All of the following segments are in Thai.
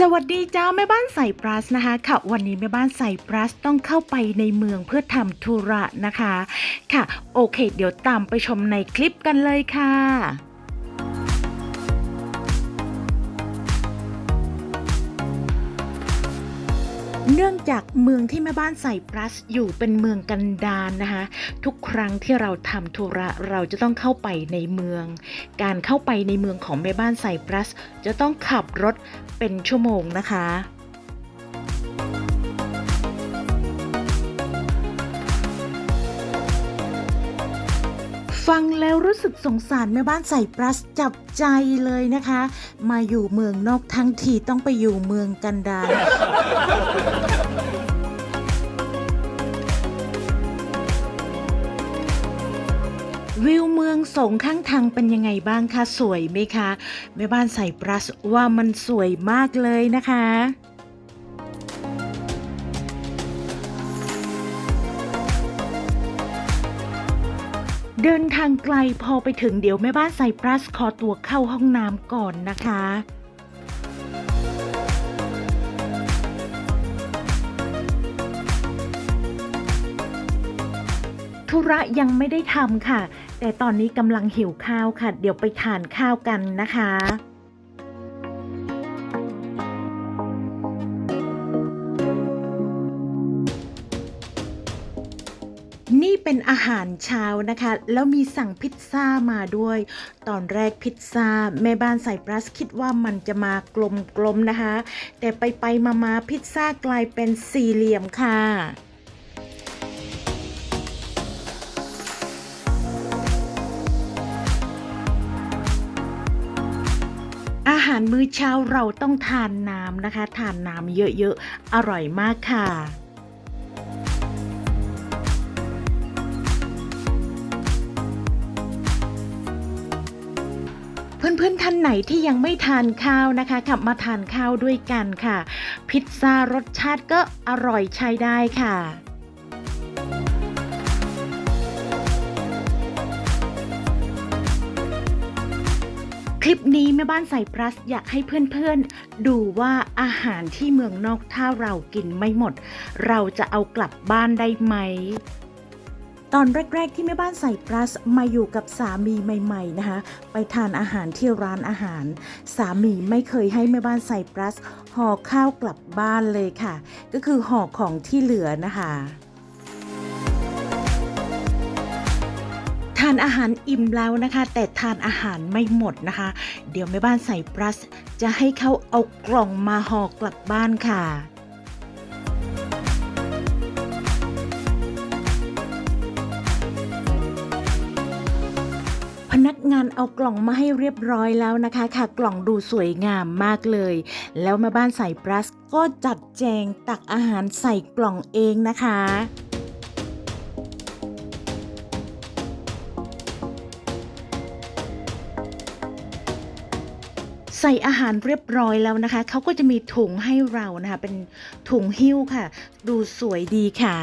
สวัสดีจ้าแม่บ้านใส่ปลัสนะคะค่ะวันนี้แม่บ้านใส่ปลัสต้องเข้าไปในเมืองเพื่อทำธุระนะคะ ค่ะ โอเค เดี๋ยวตามไปชมในคลิปกันเลยค่ะ เนื่องจากเมืองที่แม่บ้านใส่ปลัสอยู่เป็นเมืองกันดารนนะคะทุกครั้งที่เราทำธุระเราจะต้องเข้าไปในเมือง การเข้าไปในเมืองของแม่บ้านใส่ปลัสจะต้องขับรถเป็นชั่วโมงนะคะ ฟังแล้วรู้สึกสงสารแม่บ้านใส่ปลัสจับใจเลยนะคะ มาอยู่เมืองนอกทั้งทีต้องไปอยู่เมืองกันดารวิวเมืองสงข้างทางเป็นยังไงบ้างคะ สวยไหมคะ แม่บ้านใส่ปลัสว่ามันสวยมากเลยนะคะ เดินทางไกลพอไปถึงเดี๋ยวแม่บ้านใส่ปลัสขอตัวเข้าห้องน้ำก่อนนะคะธุระยังไม่ได้ทำค่ะ แต่ตอนนี้กำลังหิวข้าวค่ะ เดี๋ยวไปทานข้าวกันนะคะ เป็นอาหารเช้านะคะ แล้วมีสั่งพิซซ่ามาด้วย ตอนแรกพิซซ่าแม่บ้านใส่ปลัสคิดว่ามันจะมากลมๆนะคะ แต่ไปไปๆมาๆพิซซ่ากลายเป็นสี่เหลี่ยมค่ะอาหารมื้อเช้าเราต้องทานน้ำนะคะ ทานน้ำเยอะๆ อร่อยมากค่ะ เพื่อนๆท่านไหนที่ยังไม่ทานข้าวนะคะกลับมาทานข้าวด้วยกันค่ะ พิซซ่ารสชาติก็อร่อยใช้ได้ค่ะคลิปนี้แม่บ้านใส่ปลัสอยากให้เพื่อนๆ ดูว่าอาหารที่เมืองนอกถ้าเรากินไม่หมด เราจะเอากลับบ้านได้ไหม ตอนแรก ๆ ที่แม่บ้านใส่ปลัสมาอยู่กับสามีใหม่ๆนะคะไปทานอาหารที่ร้านอาหาร สามีไม่เคยให้แม่บ้านใส่ปลัสห่อข้าวกลับบ้านเลยค่ะ ก็คือห่อของที่เหลือนะคะทานอาหารอิ่มแล้วนะคะ แต่ทานอาหารไม่หมดนะคะ เดี๋ยวแม่บ้านใส่ปลัสจะให้เขาเอากล่องมาห่อกลับบ้านค่ะ งานเอากล่องมาให้เรียบร้อยแล้วนะคะ ค่ะ กล่องดูสวยงามมากเลย แล้วแม่บ้านใส่ปลัสก็จัดแจงตักอาหารใส่กล่องเองนะคะใส่อาหารเรียบร้อยแล้วนะคะ เขาก็จะมีถุงให้เรานะคะ เป็นถุงหิ้วค่ะ ดูสวยดีค่ะ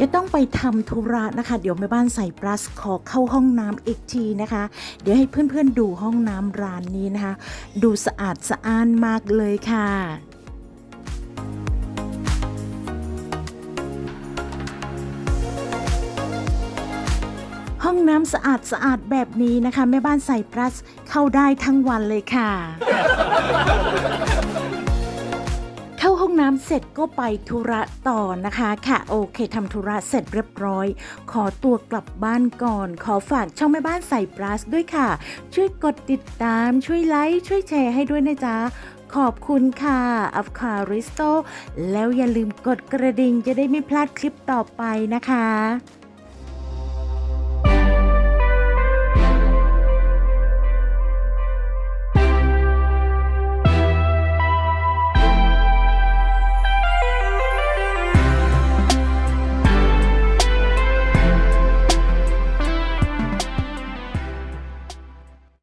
จะต้องไปทำธุระนะคะ เดี๋ยวแม่บ้านใส่ปลัสขอเข้าห้องน้ำอีกทีนะคะ เดี๋ยวให้เพื่อนๆดูห้องน้ำร้านนี้นะคะ ดูสะอาดสะอ้านมากเลยค่ะห้องน้ำสะอาดสะอาดแบบนี้นะคะแม่บ้านใส่ปลัสเข้าได้ทั้งวันเลยค่ะ น้ำเสร็จก็ไปธุระต่อนะคะค่ะโอเคทำธุระเสร็จเรียบร้อย ขอตัวกลับบ้านก่อน ขอฝากช่องแม่บ้านใส่ปลัสด้วยค่ะ ช่วยกดติดตามช่วยไลค์ช่วยแชร์ให้ด้วยนะจ๊ะขอบคุณค่ะอัฟคาริสโตแล้วอย่าลืมกดกระดิ่งจะได้ไม่พลาดคลิปต่อไปนะคะ